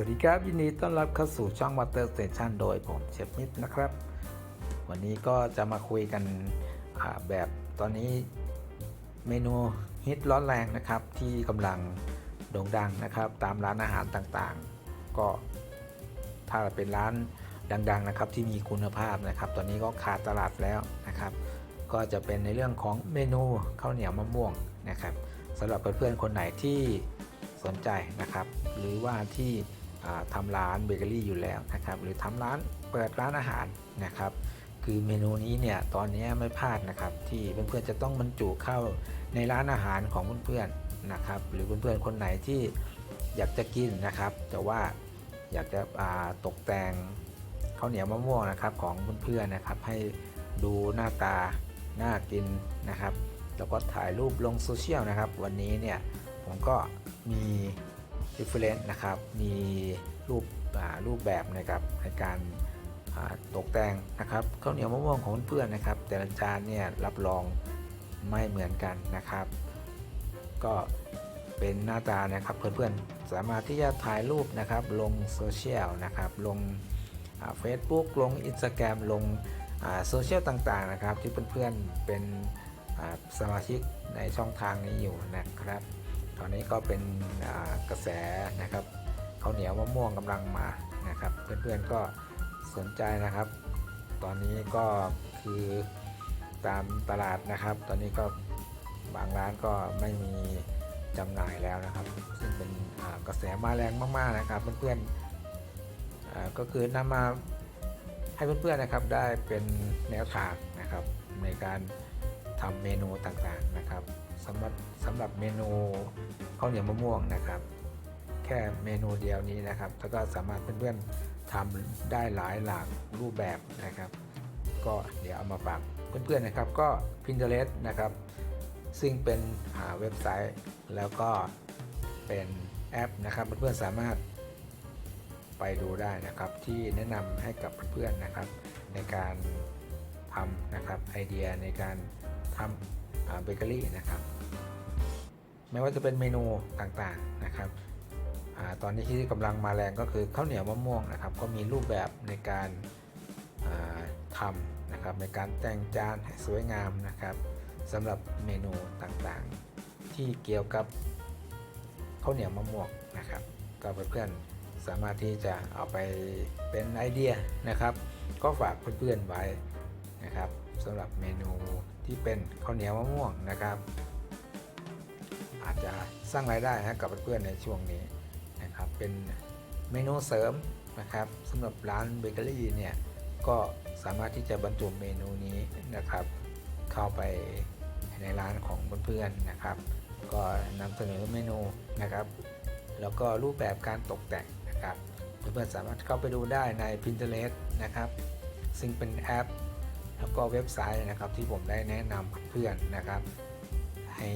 วัสดีครับ ยินดีต้อนรับเข้าสู่ช่อง Water Station โดยผมเชฟมิดนะครับ วันนี้ก็จะมาคุยกันแบบตอนนี้เมนูฮิตร้อนแรงนะครับ ที่กำลังโด่งดังนะครับ ตามร้านอาหารต่างๆ ก็ถ้าเป็นร้านดัง ๆนะครับ ที่มีคุณภาพนะครับ ตอนนี้ก็ขาดตลาดแล้วนะครับ ก็จะเป็นในเรื่องของเมนูข้าวเหนียวมะม่วงนะครับสำหรับเพื่อนๆคนไหนที่สนใจนะครับ หรือว่าที่ ทำร้านเบเกอรี่อยู่แล้วนะครับ หรือทำร้านเปิดร้านอาหารนะครับ คือเมนูนี้เนี่ยตอนนี้ไม่พลาดนะครับ ที่เพื่อนๆจะต้องบรรจุเข้าในร้านอาหารของเพื่อนๆนะครับ หรือเพื่อนๆคนไหนที่อยากจะกินนะครับ แต่ว่าอยากจะาตกแต่งข้าวเหนียวมะม่วงนะครับของเพื่อนๆนะครับ ให้ดูหน้าตาน่ากินนะครับ แล้วก็ถ่ายรูปลงโซเชียลนะครับ วันนี้เนี่ยผมก็มี reference นะครับ มีรูปรูปแบบนะครับในการตกแต่งนะครับข้าวเหนียวมะม่วงของเพื่อนนะครับ แต่ละจานเนี่ยรับรองไม่เหมือนกันนะครับ ก็เป็นหน้าตานะครับเพื่อนๆสามารถที่จะถ่ายรูปนะครับ ลงโซเชียลนะครับ ลงเฟซบุ๊กลง Instagram ลงโซเชียลต่างๆนะครับ ที่เพื่อนๆเป็นสมาชิกในช่องทางนี้อยู่นะครับ ตอนนี้ก็เป็นกระแสนะครับข้าวเหนียวมะม่วงกำลังมานะครับ เพื่อนๆก็สนใจนะครับ ตอนนี้ก็คือตามตลาดนะครับ ตอนนี้ก็บางร้านก็ไม่มีจำหน่ายแล้วนะครับ ซึ่งเป็นกระแสมาแรงมากๆนะครับ เพื่อนๆก็คือนำมาให้เพื่อนๆนะครับได้เป็นแนวทางนะครับในการ ทำเมนูต่างๆนะครับสำหรับสำหรับเมนูข้าวเหนียวมะม่วงนะครับ แค่เมนูเดียวนี้นะครับ แล้วก็สามารถเพื่อนๆทำได้หลายหลากรูปแบบนะครับ ก็เดี๋ยวเอามาฝากเพื่อนๆนะครับ ก็ Pinterest นะครับ ซึ่งเป็นอ่าเว็บไซต์แล้วก็เป็นแอปนะครับเพื่อนๆสามารถไปดูได้นะครับที่แนะนำให้กับเพื่อนๆนะครับ ในการ ทำนะครับไอเดียในการทำเบเกอรี่นะครับ ไม่ว่าจะเป็นเมนูต่างๆนะครับอตอนนี้ที่กำลังมาแรงก็คือข้าวเหนียวมะม่วงนะครับ ก็มีรูปแบบในการาทำนะครับในการแต่งจานให้สวยงามนะครับสำหรับเมนูต่างๆ ที่เกี่ยวกับข้าวเหนียวมะม่วงนะครับ ก็เพื่อนๆสามารถที่จะเอาไปเป็นไอเดียนะครับ ก็ฝากเพื่อนๆไว้ นะครับสำหรับเมนูที่เป็นข้าวเหนียวมะม่วงนะครับ อาจจะสร้างรายได้ให้กับเพื่อนๆในช่วงนี้นะครับเป็นเมนูเสริมนะครับสำหรับร้านเบเกอรี่เนี่ยก็สามารถที่จะบรรจุเมนูนี้นะครับ เข้าไปในร้านของเพื่อนๆนะครับ ก็นำเสนอเมนูนะครับ แล้วก็รูปแบบการตกแต่งนะครับ เพื่อนๆสามารถเข้าไปดูได้ใน Pinterest นะครับ ซึ่งเป็นแอป แล้วก็เว็บไซต์นะครับที่ผมได้แนะนำเพื่อนนะครับ ให้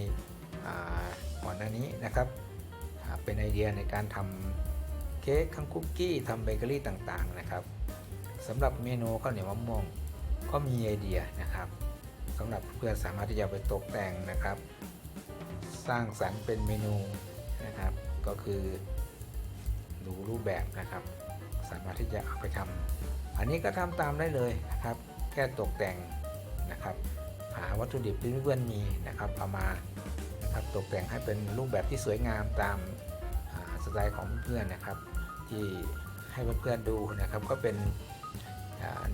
ก่อนหน้านี้นะครับเป็นไอเดียในการทำเค้กทำคุกกี้ทำเบเกอรี่ต่างๆนะครับสำหรับเมนูข้าวเหนียวมะม่วงก็มีไอเดียนะครับสำหรับเพื่อนสามารถที่จะไปตกแต่งนะครับ สร้างสรรค์เป็นเมนูนะครับ ก็คือดูรูปแบบนะครับ สามารถที่จะเอาไปทำอันนี้ก็ทำตามได้เลยนะครับ แค่ตกแต่งนะครับ หาวัตถุดิบที่เพื่อนๆมีนะครับเอามานะครับตกแต่งให้เป็นรูปแบบที่สวยงามตามสไตล์ของเพื่อนๆนะครับ ที่ให้เพื่อนๆดูนะครับก็เป็น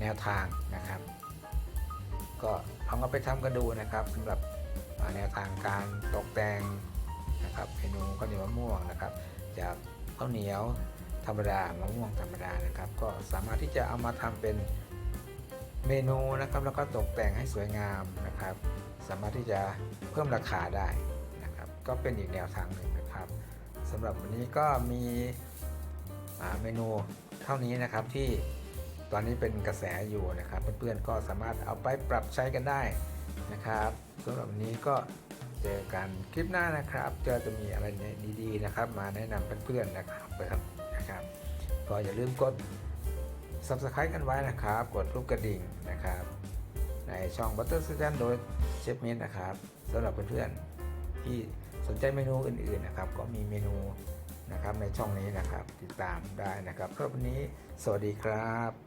แนวทางนะครับ ก็ลองเอาไปทำกันดูนะครับสำหรับแนวทางการตกแต่งนะครับเมนูข้าวเหนียวมะม่วงนะครับ จากข้าวเหนียวธรรมดามะม่วงธรรมดานะครับ ก็สามารถที่จะเอามาทำเป็น เมนูนะครับแล้วก็ตกแต่งให้สวยงามนะครับ สามารถที่จะเพิ่มราคาได้นะครับ ก็เป็นอีกแนวทางหนึ่งนะครับสำหรับวันนี้ก็มีอ่าเมนูเท่านี้นะครับที่ตอนนี้เป็นกระแสอยู่นะครับ เพื่อนๆก็สามารถเอาไปปรับใช้กันได้นะครับสำหรับวันนี้ก็เจอกันคลิปหน้านะครับจะจะมีอะไรดีๆนะครับ มาแนะนำเพื่อนๆนะครับนะครับก็อย่าลืมกด Subscribe กันไว้นะครับ กดรูปกระดิ่งนะครับ ในช่อง Butter s t a t i o n โดยเชฟเมนนะครับสำหรับเพื่อนๆที่สนใจเมนูอื่นๆนะครับ ก็มีเมนูนะครับในช่องนี้นะครับ ติดตามได้นะครับสำหรับวันนี้ สวัสดีครับ